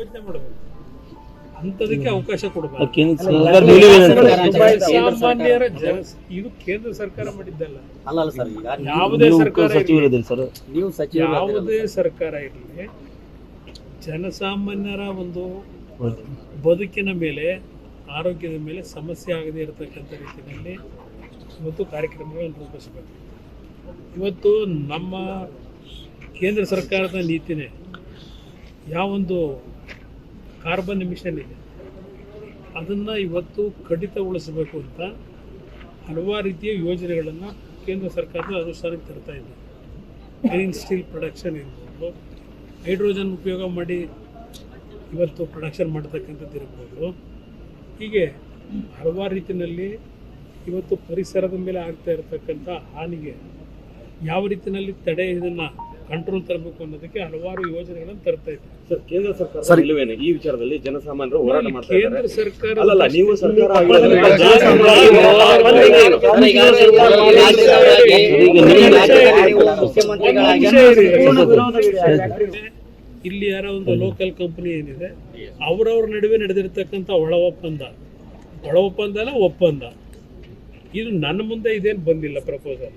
ಯೋಚನೆ ಮಾಡಬೇಕು. ಅಂತದಕ್ಕೆ ಅವಕಾಶ ಕೊಡಬೇಕು? ಸಾಮಾನ್ಯರ ಜನ ಇದು ಕೇಂದ್ರ ಸರ್ಕಾರ ಮಾಡಿದ್ದಲ್ಲ. ಅಲ್ಲ ಸರ್ ಈಗ ಯಾವುದೇ ಸರ್ಕಾರ ಇರ್ಲಿ, ಸರ್. ನೀವು ಸಚಿವ ಯಾವುದೇ ಸರ್ಕಾರ ಇರಲಿ ಜನಸಾಮಾನ್ಯರ ಒಂದು ಬದುಕಿನ ಮೇಲೆ ಆರೋಗ್ಯದ ಮೇಲೆ ಸಮಸ್ಯೆ ಆಗದೇ ಇರತಕ್ಕಂಥ ರೀತಿಯಲ್ಲಿ ಇವತ್ತು ಕಾರ್ಯಕ್ರಮಗಳನ್ನು ರೂಪಿಸಬೇಕು. ಇವತ್ತು ನಮ್ಮ ಕೇಂದ್ರ ಸರ್ಕಾರದ ನೀತಿನೇ ಯಾವೊಂದು ಕಾರ್ಬನ್ ಎಮಿಷನ್ ಇದೆ. ಅದನ್ನು ಇವತ್ತು ಕಡಿತಗೊಳಿಸಬೇಕು ಅಂತ ಹಲವಾರು ರೀತಿಯ ಯೋಜನೆಗಳನ್ನು ಕೇಂದ್ರ ಸರ್ಕಾರದ ಅನುಷ್ಠಾನಕ್ಕೆ ತರ್ತಾ ಇದೆ. ಗ್ರೀನ್ ಸ್ಟೀಲ್ ಪ್ರೊಡಕ್ಷನ್ ಇರ್ಬೋದು ಹೈಡ್ರೋಜನ್ ಉಪಯೋಗ ಮಾಡಿ ಇವತ್ತು ಪ್ರೊಡಕ್ಷನ್ ಮಾಡ್ತಕ್ಕಂಥದ್ದು ಇರ್ಬೋದು. ಹೀಗೆ ಹಲವಾರು ರೀತಿಯಲ್ಲಿ ಇವತ್ತು ಪರಿಸರದ ಮೇಲೆ ಆಗ್ತಾ ಇರತಕ್ಕಂಥ ಹಾನಿಗೆ ಯಾವ ರೀತಿಯಲ್ಲಿ ತಡೆ ಇದನ್ನು ಕಂಟ್ರೋಲ್ ತರಬೇಕು ಅನ್ನೋದಕ್ಕೆ ಹಲವಾರು ಯೋಜನೆಗಳನ್ನು ತರ್ತಾ ಇದೆ ಸರ್ ಕೇಂದ್ರ ಸರ್ಕಾರ ನಿಲುವೇನು ಈ ವಿಚಾರದಲ್ಲಿ ಜನಸಾಮಾನ್ಯರು ಹೋರಾಟ ಮಾಡ್ತಾ ಕೇಂದ್ರ ಸರ್ಕಾರ ಅಲ್ಲಲ್ಲ ನೀವು ಸರ್ಕಾರ ಅಲ್ಲ, ಅಲ್ಲ, ಅಲ್ಲ, ಇಲ್ಲಿ ಯಾರೋ ಒಂದು ಲೋಕಲ್ ಕಂಪನಿ ಏನಿದೆ ಅವರವ್ರ ನಡುವೆ ನಡೆದಿರ್ತಕ್ಕಂಥ ಒಳ ಒಪ್ಪಂದ ಒಳ ಒಪ್ಪಂದ ಅಲ್ಲ ಒಪ್ಪಂದ ಇದು ನನ್ನ ಮುಂದೆ ಇದೇನು ಬಂದಿಲ್ಲ ಪ್ರಪೋಸಲ್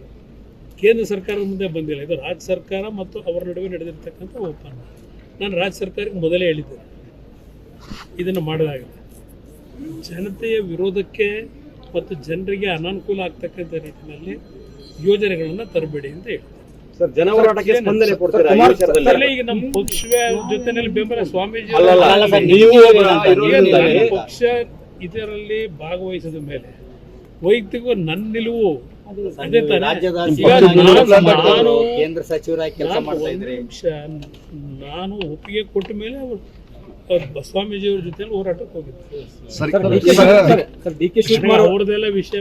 ಕೇಂದ್ರ ಸರ್ಕಾರದ ಮುಂದೆ ಬಂದಿಲ್ಲ. ಇದು ರಾಜ್ಯ ಸರ್ಕಾರ ಮತ್ತು ಅವರ ನಡುವೆ ನಡೆದಿರ್ತಕ್ಕಂಥ ಒಪ್ಪಂದ. ನಾನು ರಾಜ್ಯ ಸರ್ಕಾರಕ್ಕೆ ಮೊದಲೇ ಹೇಳಿದ್ದೆ. ಇದನ್ನು ಮಾಡಲಾಗಿದೆ. ಜನತೆಯ ವಿರೋಧಕ್ಕೆ ಮತ್ತು ಜನರಿಗೆ ಅನಾನುಕೂಲ ಆಗ್ತಕ್ಕಂಥ ರೀತಿಯಲ್ಲಿ ಯೋಜನೆಗಳನ್ನು ತರಬೇಡಿ ಅಂತ ಹೇಳ್ತಾರೆ ಈಗ ನಮ್ಮ ಪಕ್ಷವೇ ಜೊತೆನಲ್ಲಿ ಬೆಂಬಲ ಸ್ವಾಮೀಜಿ ಪಕ್ಷ ಇದರಲ್ಲಿ ಭಾಗವಹಿಸಿದ ಮೇಲೆ ವೈಯಕ್ತಿಕ ನನ್ನ ನಿಲುವು? ರಾಜ್ಯದ ಕೇಂದ್ರ ಸಚಿವರಾಗಿ ಕೆಲಸ ಮಾಡ್ತಾ ಇದ್ರಿ ನಾನು ಒಪ್ಪಿಗೆ ಕೊಟ್ಟ ಮೇಲೆ ಅವರು ಅವ್ರು ಬಸವಾಮೀಜಿಯವ್ರ ಜೊತೆ ಹೋರಾಟಕ್ಕೆ ಹೋಗಿದ್ದೆ ಸರ್. ಡಿ ಕೆ ಶಿವಕುಮಾರ್ ಅವ್ರದ್ದೆಲ್ಲ ವಿಷಯ